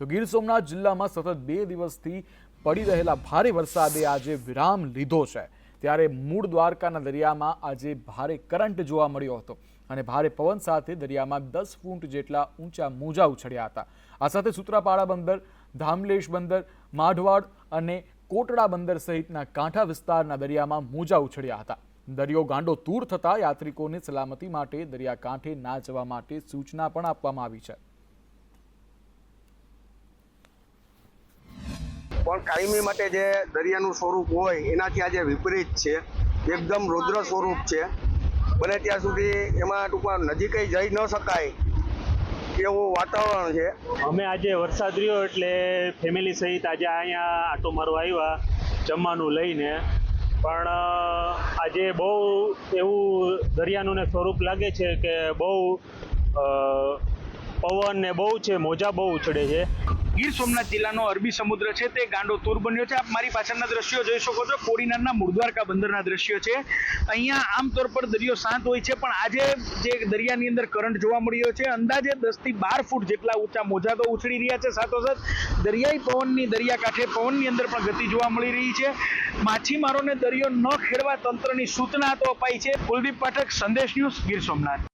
તો ગીર સોમનાથ જિલ્લામાં સતત બે દિવસથી પડી રહેલા ભારે વરસાદે આજે વિરામ લીધો છે. ત્યારે મૂળ દ્વારકાના દરિયામાં આજે ભારે કરંટ જોવા મળ્યો હતો અને ભારે પવન સાથે દરિયામાં દસ ફૂટ જેટલા ઊંચા મોજા ઉછળ્યા હતા. આ સાથે સુત્રાપાડા બંદર, ધામલેશ બંદર, માઢવાડ અને કોટડા બંદર સહિતના કાંઠા વિસ્તારના દરિયામાં મોજા ઉછળ્યા હતા. દરિયો ગાંડો તૂર થતાં યાત્રિકોને સલામતી માટે દરિયાકાંઠે ના જવા માટે સૂચના પણ આપવામાં આવી છે. પણ કાયમી માટે જે દરિયાનું સ્વરૂપ હોય, એનાથી આજે વિપરીત છે. એકદમ રુદ્ર સ્વરૂપ છે. બને ત્યાં સુધી એમાં ટૂંકમાં નજીકે જઈ ન શકાય એવું વાતાવરણ છે. અમે આજે વરસાદ રહ્યો એટલે ફેમિલી સહિત આજે અહીંયા આટો મારવા આવ્યા, જમવાનું લઈને. પણ આજે બહુ એવું દરિયાનું ને સ્વરૂપ લાગે છે કે બહુ પવન ને બહુ છે, મોજા બહુ ઉછળે છે. ગીર સોમનાથ જિલ્લાનો અરબી સમુદ્ર છે, તે ગાંડો તૂર બન્યો છે. આપ મારી પાછળના દ્રશ્યો જોઈ શકો છો. કોડીનારના મુરદ્વારકા બંદરના દ્રશ્યો છે. અહીંયા આમતોર પર દરિયો શાંત હોય છે, પણ આજે જે દરિયાની અંદર કરંટ જોવા મળ્યો છે, અંદાજે દસથી બાર ફૂટ જેટલા ઊંચા મોજા તો ઉછળી રહ્યા છે. સાથોસાથ દરિયાઈ પવનની દરિયાકાંઠે પવનની અંદર પણ ગતિ જોવા મળી રહી છે. માછીમારોને દરિયો ન ખેડવા તંત્રની સૂચના તો અપાઈ છે. કુલદીપ પાઠક, સંદેશ ન્યૂઝ ગીર સોમનાથ.